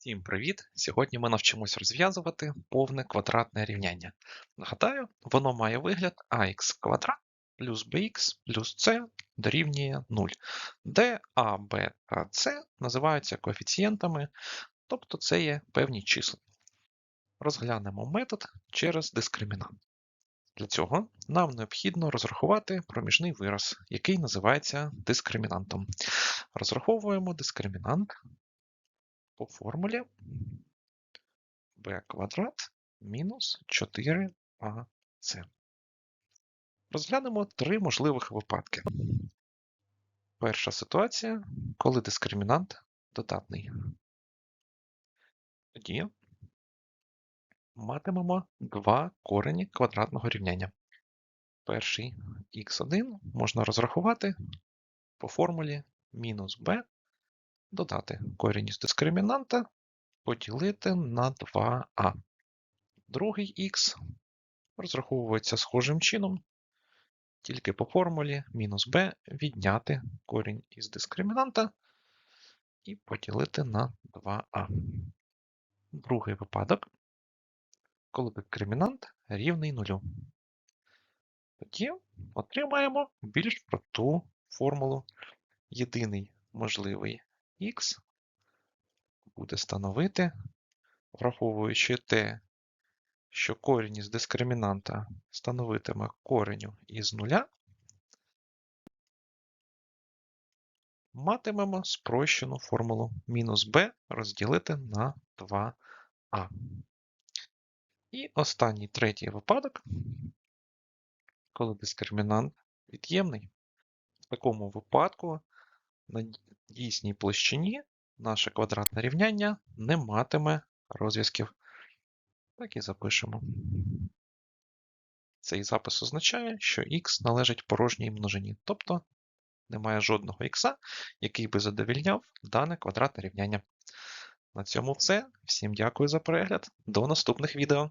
Всім привіт! Сьогодні ми навчимось розв'язувати повне квадратне рівняння. Нагадаю, воно має вигляд ax квадрат плюс bx плюс c дорівнює 0, де a, b та c називаються коефіцієнтами, тобто це є певні числа. Розглянемо метод через дискримінант. Для цього нам необхідно розрахувати проміжний вираз, який називається дискримінантом. Розраховуємо дискримінант по формулі b квадрат мінус 4ac. Розглянемо три можливих випадки. Перша ситуація, коли дискримінант додатний. Тоді матимемо два корені квадратного рівняння. Перший х1 можна розрахувати по формулі мінус b додати корінь із дискримінанта, поділити на 2а. Другий х розраховується схожим чином, тільки по формулі мінус b відняти корінь із дискримінанта і поділити на 2а. Другий випадок, коли дискримінант рівний нулю. Тоді отримаємо більш просту формулу. Єдиний можливий х буде становити, враховуючи те, що корінь із дискримінанта становитиме кореню із нуля, матимемо спрощену формулу мінус b розділити на 2а. І останній третій випадок, коли дискримінант від'ємний. В такому випадку на дійсній площині наше квадратне рівняння не матиме розв'язків. Так і запишемо. Цей запис означає, що х належить порожній множині, тобто немає жодного х, який би задовільняв дане квадратне рівняння. На цьому все. Всім дякую за перегляд. До наступних відео.